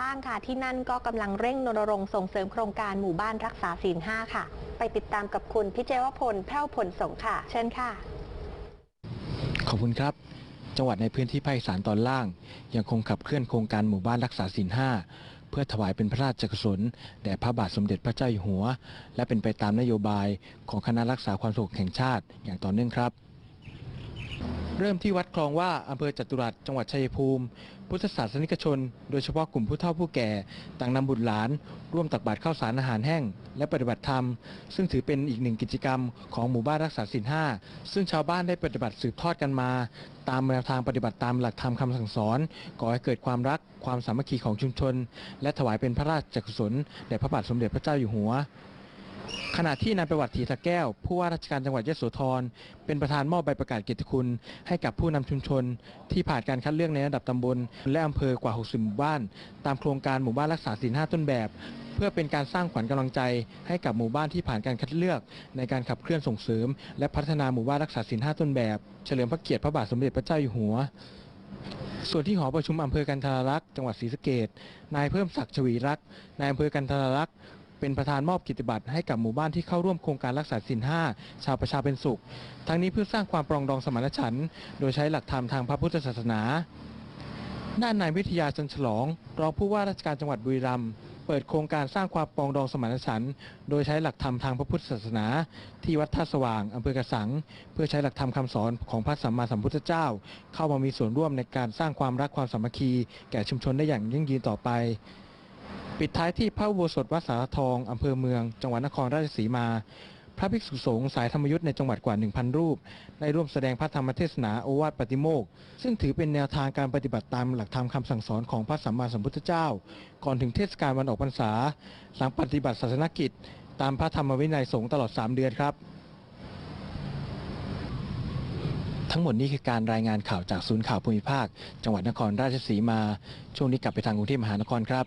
บ้างค่ะ ที่นั่นก็กำลังเร่งรณรงค์ส่งเสริมโครงการหมู่บ้านรักษาศีลห้าค่ะ ไปติดตามกับคุณพิเจวพลแพ้วผลสงค่ะ เชิญค่ะ ขอบคุณครับ จังหวัดในพื้นที่ภาคอีสานตอนล่าง ยังคงขับเคลื่อนโครงการหมู่บ้านรักษาศีลห้าเพื่อถวายเป็นพระราชกุศลแด่พระบาทสมเด็จพระเจ้าอยู่หัว และเป็นไปตามนโยบายของคณะรักษาความสงบแห่งชาติอย่างต่อเนื่องครับ เริ่มที่วัดคลองว่าอำเภอจตุรัสจังหวัดชัยภูมิ พุทธศาสนิกชน โดยเฉพาะกลุ่มผู้เฒ่าผู้แก่ ต่างนำบุตรหลาน ร่วมตักบาตรข้าวสารอาหารแห้ง และปฏิบัติธรรม ซึ่งถือเป็นอีกหนึ่งกิจกรรมของหมู่บ้านรักษาศีลห้าซึ่งชาวบ้านได้ปฏิบัติสืบทอดกันมา ตามแนวทางปฏิบัติตามหลักธรรมคำสั่งสอนก่อให้เกิดความรักความสามัคคีของชุมชน และถวายเป็นพระราชกุศลแด่พระบาทสมเด็จพระเจ้าอยู่หัว ขณะที่นายประวัติถีตะแก้ว ผู้ว่าราชการจังหวัดยโสธร เป็นประธานมอบใบประกาศเกียรติคุณ ให้กับผู้นำชุมชน ที่ผ่านการคัดเลือกในระดับตำบล และอำเภอกว่า 60 หมู่บ้าน ตามโครงการหมู่บ้านรักษาศีลห้าต้นแบบ เพื่อเป็นการสร้างขวัญกำลังใจ ให้กับหมู่บ้านที่ผ่านการคัดเลือก ในการขับเคลื่อนส่งเสริม และพัฒนาหมู่บ้านรักษาศีลห้าต้นแบบ เฉลิมพระเกียรติพระบาทสมเด็จพระเจ้าอยู่หัวส่วนที่หอประชุมอำเภอกันทารักษ์จังหวัดศรีสะเกษนายเพิ่มศักดิ์ชวีรักษ์นายอำเภอกันทารักษ์ เป็นประธานมอบกิจติบัตรให้กับหมู่บ้านที่เข้าร่วมโครงการรักษาศีลห้าชาวประชาเป็นสุข ทั้งนี้เพื่อสร้างความปรองดองสมานฉันท์โดยใช้หลักธรรมทางพระพุทธศาสนาด้านนายวิทยาจันฉลอง รองผู้ว่าราชการจังหวัดบุรีรัมย์เปิดโครงการสร้างความปรองดองสมานฉันท์โดยใช้หลักธรรมทางพระพุทธศาสนา ที่วัดท่าสว่างอำเภอกระสัง เพื่อใช้หลักธรรมคำสอนของพระสัมมาสัมพุทธเจ้า เข้ามามีส่วนร่วมในการสร้างความรักความสามัคคี แก่ชุมชนได้อย่างยั่งยืนต่อไป ปิดท้ายที่พระอุโบสถวัดสารทองอำเภอเมือง จังหวัดนครราชสีมา พระภิกษุสงฆ์สายธรรมยุทธ์ในจังหวัดกว่า 1,000 รูป ได้ร่วมแสดงพระธรรมเทศนาโอวาทปฏิโมกข์ซึ่งถือเป็นแนวทางการปฏิบัติตามหลักธรรมคำสั่งสอนของพระสัมมาสัมพุทธเจ้า ก่อนถึงเทศกาลวันออกพรรษา หลังปฏิบัติศาสนกิจ ตามพระธรรมวินัยสงฆ์ตลอด 3 เดือนครับ ทั้งหมดนี้คือการรายงานข่าวจากศูนย์ข่าวภูมิภาค จังหวัดนครราชสีมา ช่วงนี้กลับไปทางกรุงเทพมหานครครับ